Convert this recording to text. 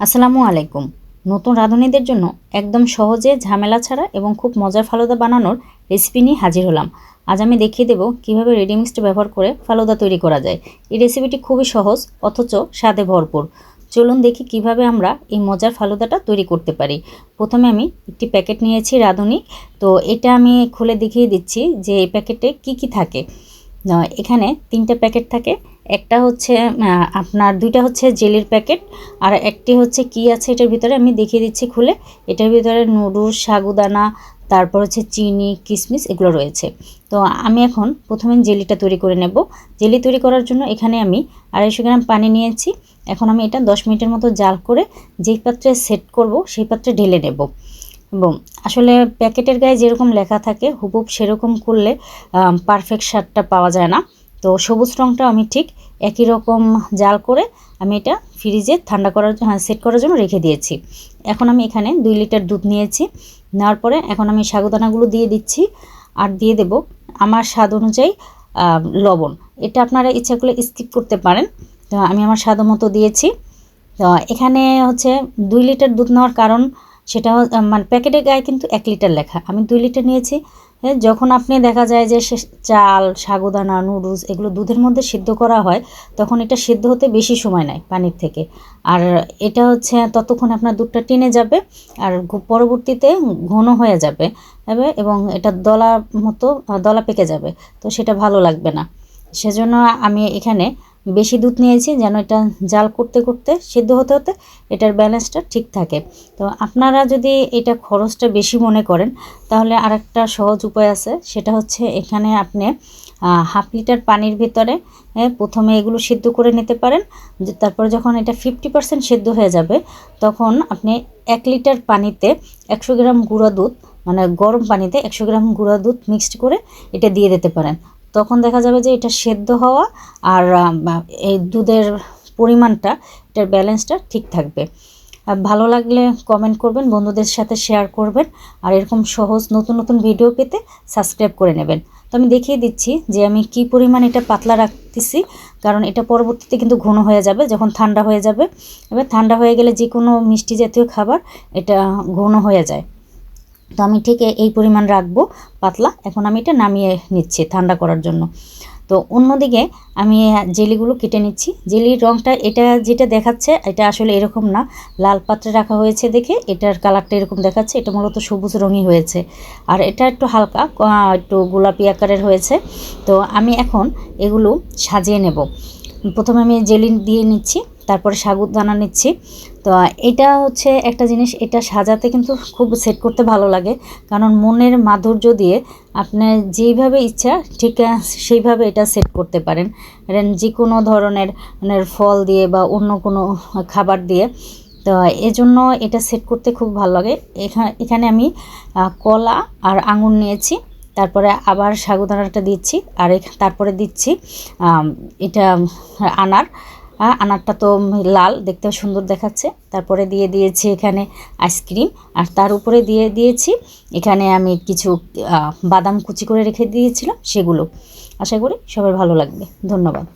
আসসালামু আলাইকুম। নতুন রাঁধুনিদের জন্য একদম সহজে ঝামেলা ছাড়া এবং খুব মজার ফালুদা বানানোর রেসিপি নিয়ে হাজির হলাম। আজ আমি দেখিয়ে দেব কীভাবে রেডি মিক্সড ব্যবহার করে ফালুদা তৈরি করা যায়। এই রেসিপিটি খুবই সহজ, অথচ স্বাদে ভরপুর। চলুন দেখি কীভাবে আমরা এই মজার ফালুদাটা তৈরি করতে পারি। প্রথমে আমি একটি প্যাকেট নিয়েছি রাঁধুনি। তো এটা আমি খুলে দেখিয়ে দিচ্ছি যে এই প্যাকেটে কি কি থাকে। এখানে তিনটে প্যাকেট থাকে। একটা হচ্ছে আপনার দুইটা হচ্ছে জেলির প্যাকেট আর একটি হচ্ছে কি আছে এটার ভিতরে আমি দেখিয়ে দিচ্ছি খুলে। এটার ভিতরে নুডলস, সাগুদানা, তারপর হচ্ছে চিনি কিশমিশ এগুলো রয়েছে। তো আমি এখন প্রথমে জেলিটা তৈরি করে নেব। জেলি তৈরি করার জন্য এখানে আমি আড়াইশো গ্রাম পানি নিয়েছি। এখন আমি এটা দশ মিনিটের মতো জাল করে যেই পাত্রে সেট করব সেই পাত্রে ঢেলে নেব। এবং আসলে প্যাকেটের গায়ে যেরকম লেখা থাকে হুবুব সেরকম করলে পারফেক্ট স্বাদটা পাওয়া যায় না। তো সবুজ রঙটা আমি ঠিক একই রকম জাল করে আমি এটা ফ্রিজে ঠান্ডা করার হ্যাঁ সেট করার জন্য রেখে দিয়েছি। এখন আমি এখানে দুই লিটার দুধ নিয়েছি। নেওয়ার পরে এখন আমি সাগুদানাগুলো দিয়ে দিচ্ছি আর দিয়ে দেব আমার স্বাদ অনুযায়ী লবণ। এটা আপনারা ইচ্ছা করলে স্কিপ করতে পারেন। তো আমি আমার স্বাদ মতো দিয়েছি। তো এখানে হচ্ছে দুই লিটার দুধ নেওয়ার কারণ সেটা মানে প্যাকেটের গায়ে কিন্তু এক লিটার লেখা। আমি দুই লিটার নিয়েছি। হ্যাঁ, যখন আপনি দেখা যায় যে চাল, সাগুদানা, নুডলস এগুলো দুধের মধ্যে সিদ্ধ করা হয়, তখন এটা সিদ্ধ হতে বেশি সময় নেয় পানির থেকে। আর এটা হচ্ছে ততক্ষণ আপনার দুধটা টেনে যাবে আর পরবর্তীতে ঘন হয়ে যাবে। এবং এটা দলা মতো, দলা পেকে যাবে। তো সেটা ভালো লাগবে না। সেজন্য আমি এখানে বেশি দুধ নিয়েছি, যেন এটা জাল করতে করতে, সিদ্ধ হতে হতে এটার ব্যালেন্সটা ঠিক থাকে। তো আপনারা যদি এটা খরচটা বেশি মনে করেন, তাহলে আরেকটা সহজ উপায় আছে, সেটা হচ্ছে এখানে আপনি হাফ লিটার পানির ভিতরে প্রথমে এগুলো সিদ্ধ করে নিতে পারেন তারপর যখন এটা ফিফটি পার্সেন্ট সিদ্ধ হয়ে যাবে, তখন আপনি এক লিটার পানিতে একশো গ্রাম গুঁড়া দুধ মানে গরম পানিতে একশো গ্রাম গুঁড়া দুধ মিক্সড করে এটা দিয়ে দিতে পারেন। তখন দেখা যাবে যে এটা সেদ্ধ হওয়া আর এই দুধের পরিমাণটা, এটার ব্যালেন্সটা ঠিক থাকবে। ভালো লাগলে কমেন্ট করবেন, বন্ধুদের সাথে শেয়ার করবেন, আর এরকম সহজ নতুন নতুন ভিডিও পেতে সাবস্ক্রাইব করে নেবেন। তো আমি দেখিয়ে দিচ্ছি যে আমি কি পরিমাণ এটা পাতলা রাখতেছি, কারণ এটা পরবর্তীতে কিন্তু ঘন হয়ে যাবে, যখন ঠান্ডা হয়ে যাবে। এবার ঠান্ডা হয়ে গেলে যে কোনো মিষ্টি জাতীয় খাবার, এটা ঘন হয়ে যায়। তো আমি ঠিক এই পরিমাণ রাখব, পাতলা। এখন আমি এটা নামিয়ে নিচ্ছি ঠান্ডা করার জন্য। তো অন্যদিকে আমি জেলিগুলো কেটে নিচ্ছি। জেলির রঙটা এটা যেটা দেখাচ্ছে, এটা আসলে এরকম না। লাল পাত্রে রাখা হয়েছে দেখে এটার কালারটা এরকম দেখাচ্ছে। এটা মূলত সবুজ রঙই হয়েছে। আর এটা একটু হালকা একটু গোলাপি আকারের হয়েছে। তো আমি এখন এগুলো সাজিয়ে নেব। প্রথমে আমি জেলি দিয়ে নিচ্ছি, তারপরে সাগুদানা নিচ্ছি। তো এটা হচ্ছে একটা জিনিস, এটা সাজাতে কিন্তু খুব সেট করতে ভালো লাগে। কারণ মনের মাধুর্য দিয়ে আপনার যেইভাবে ইচ্ছা, ঠিক সেইভাবে এটা সেট করতে পারেন। যে কোনো ধরনের মানে ফল দিয়ে বা অন্য কোনো খাবার দিয়ে। তো, এজন্য এটা সেট করতে খুব ভালো লাগে। এখানে এখানে আমি কলা আর আঙুর নিয়েছি। তারপরে আবার সাগুদানাটা দিচ্ছি। আর তারপরে দিচ্ছি এটা আনার। আনারটা তো লাল দেখতে সুন্দর দেখাচ্ছে। তারপরে দিয়ে দিয়েছি এখানে আইসক্রিম। আর তার উপরে দিয়ে দিয়েছি এখানে আমি কিছু বাদাম কুচি করে রেখে দিয়েছিলাম, সেগুলো। আশা করি সবার ভালো লাগবে। ধন্যবাদ।